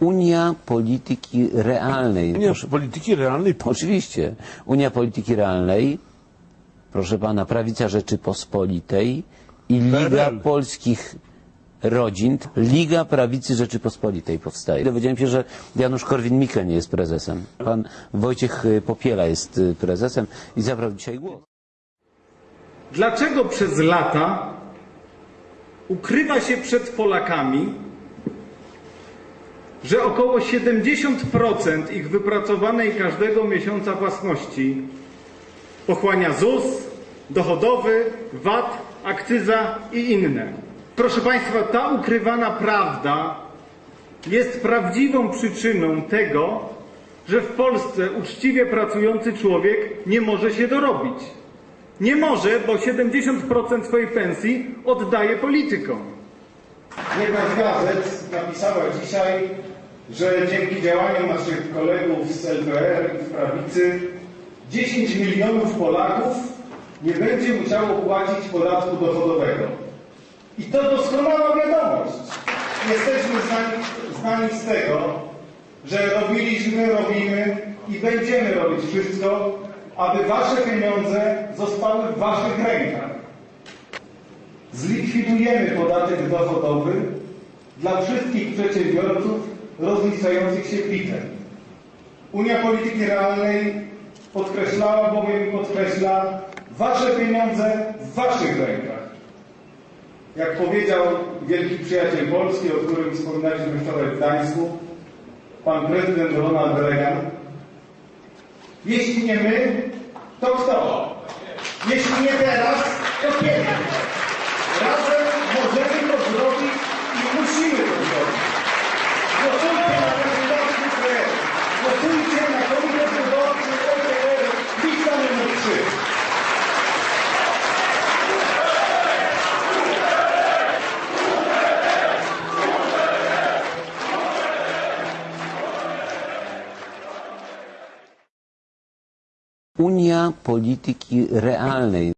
Unia Polityki Realnej. Proszę, polityki realnej oczywiście. Unia Polityki Realnej, proszę pana, Prawica Rzeczypospolitej i Liga PRL. Polskich Rodzin, Liga Prawicy Rzeczypospolitej powstaje. Dowiedziałem się, że Janusz Korwin-Mikke nie jest prezesem. Pan Wojciech y, Popiela jest y, prezesem i zabrał dzisiaj głos. Dlaczego przez lata ukrywa się przed Polakami, że około 70% ich wypracowanej każdego miesiąca własności pochłania ZUS, dochodowy, VAT, akcyza i inne? Proszę Państwa, ta ukrywana prawda jest prawdziwą przyczyną tego, że w Polsce uczciwie pracujący człowiek nie może się dorobić. Nie może, bo 70% swojej pensji oddaje politykom. Jedna z gazet napisała dzisiaj, że dzięki działaniom naszych kolegów z LPR i z prawicy 10 milionów Polaków nie będzie musiało płacić podatku dochodowego. I to doskonała wiadomość. Jesteśmy znani, znani z tego, że robiliśmy, robimy i będziemy robić wszystko, aby wasze pieniądze zostały w waszych rękach. Zlikwidujemy podatek dochodowy dla wszystkich przedsiębiorców rozliczających się PIT-em. Unia Polityki Realnej podkreślała bowiem podkreśla wasze pieniądze w waszych rękach. Jak powiedział wielki przyjaciel Polski, o którym wspominaliśmy wczoraj w Gdańsku, pan prezydent Ronald Reagan, jeśli nie my, to kto? Jeśli nie teraz, Unia Polityki Realnej.